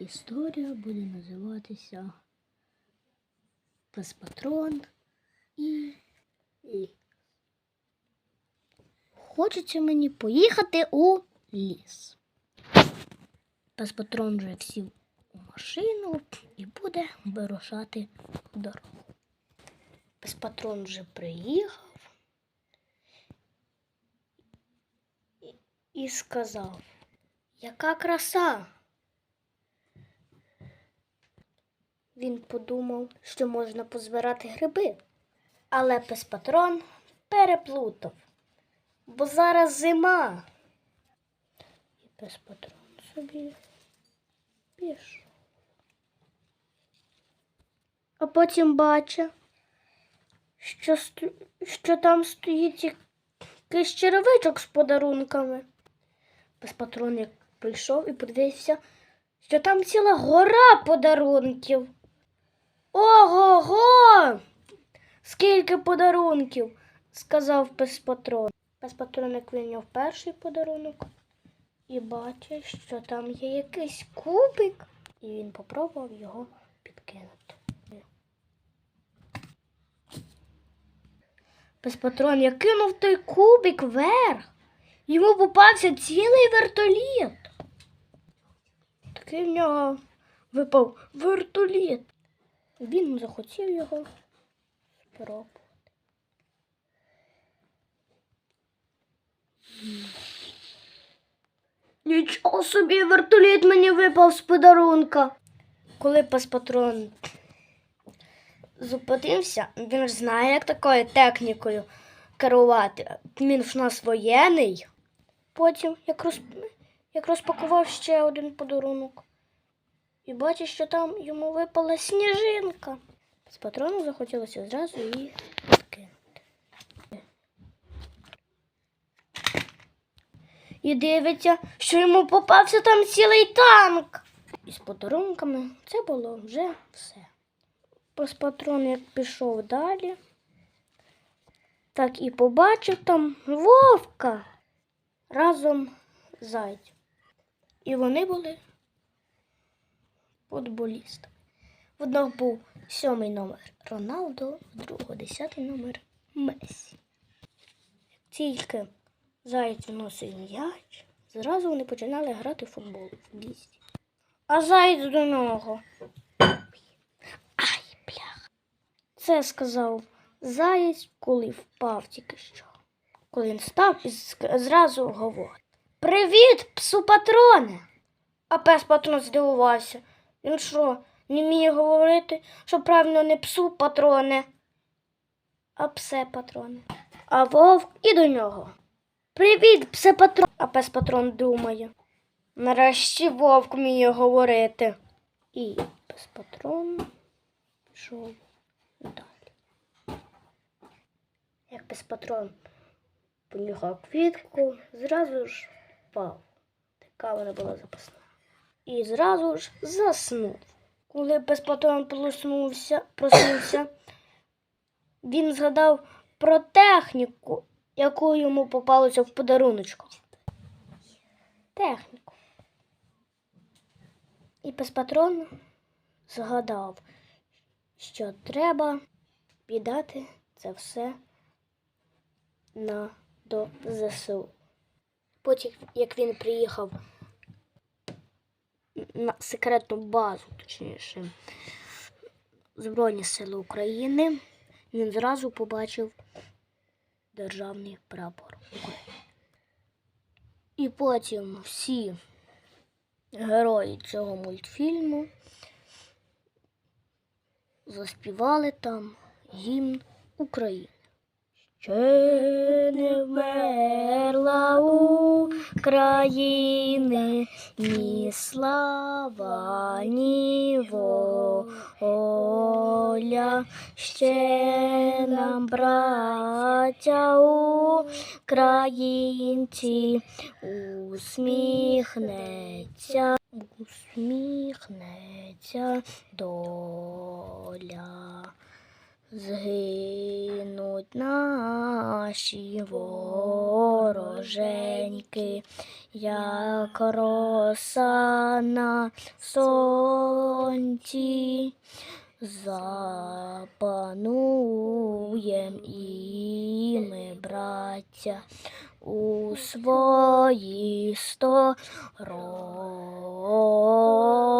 Історія буде називатися Пес-патрон і ліс. Хочеться мені поїхати у ліс. Пес-патрон вже сів у машину і буде вирушати в дорогу. Пес-патрон вже приїхав і, і сказав, яка краса. Він подумав, що можна позбирати гриби, але пес-патрон переплутав, бо зараз зима. І пес-патрон собі пішов. А потім бачить, що, що там стоїть якийсь черевичок з подарунками. Пес-патрон як прийшов і подивився, що там ціла гора подарунків. Ого-го! Скільки подарунків, сказав пес-патрон. Пес-патрон вийняв перший подарунок і бачить, що там є якийсь кубик, і він попробував його підкинути. Пес-патрон як кинув той кубик вверх. Йому попався цілий вертоліт. Такий в нього випав вертоліт. Він захотів його спробувати. Нічого собі вертоліт мені випав з подарунка. Коли пес-патрон зупинився, він ж знає, як такою технікою керувати. Він ж у нас воєнний. Потім, як, роз... як розпакував ще один подарунок, і бачить, що там йому випала сніжинка. З патрону захотілося зразу її відкинути. І дивиться, що йому попався там цілий танк. І з подарунками це було вже все. Пес-патрон як пішов далі, так і побачив там вовка разом з зайцем. І вони були футболістами. В одного був сьомий номер Роналдо, в другого десятий номер Месі. Тільки заяць носив м'яч, зразу вони починали грати в футбол в лісі. А заєць до нього. Ай, бляха. Це сказав заєць, коли впав тільки що. Коли він став і зразу говорить. Привіт, псу патроне! А пес патрон здивувався. Він що, не вміє говорити, що правильно не псу патроне, а псе патроне. А вовк і до нього. Привіт, псе патрон. А пес патрон думає. Нарешті вовк вміє говорити. І пес патрон пішов далі. Як пес патрон понюхав квітку, зразу ж впав. Така вона була запасна. І зразу ж заснув. Коли пес-патрон проснувся, проснувся, він згадав про техніку, яку йому попалося в подаруночку. Техніку. І пес-патрон згадав, що треба віддати це все на до ЗСУ. Потім, як він приїхав на секретну базу, точніше, Збройні Сили України, він зразу побачив державний прапор України. І потім всі герої цього мультфільму заспівали там гімн України. Ще не вмерла України ні слава, ні воля. Ще нам, браття українці, усміхнеться, усміхнеться доля. Згинуть наші вороженьки, як роса на сонці. Запануєм і ми, браття, у своїй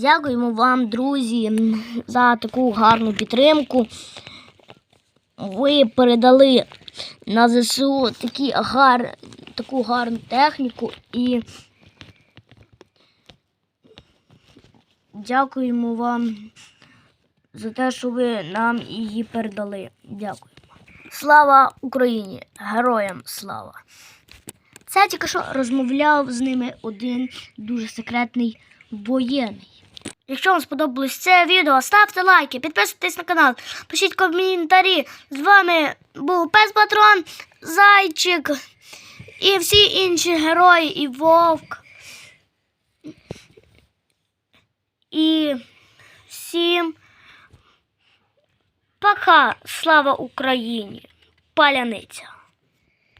Дякуємо вам, друзі, за таку гарну підтримку. Ви передали на ЗСУ такі гар... таку гарну техніку і дякуємо вам за те, що ви нам її передали. Дякую. Слава Україні! Героям слава! Це тільки що розмовляв з ними один дуже секретний воєнний. Якщо вам сподобалось це відео, ставте лайки, підписуйтесь на канал, пишіть коментарі. З вами був Пес Патрон, Зайчик і всі інші герої, і Вовк. І всім пока. Слава Україні! Паляниця!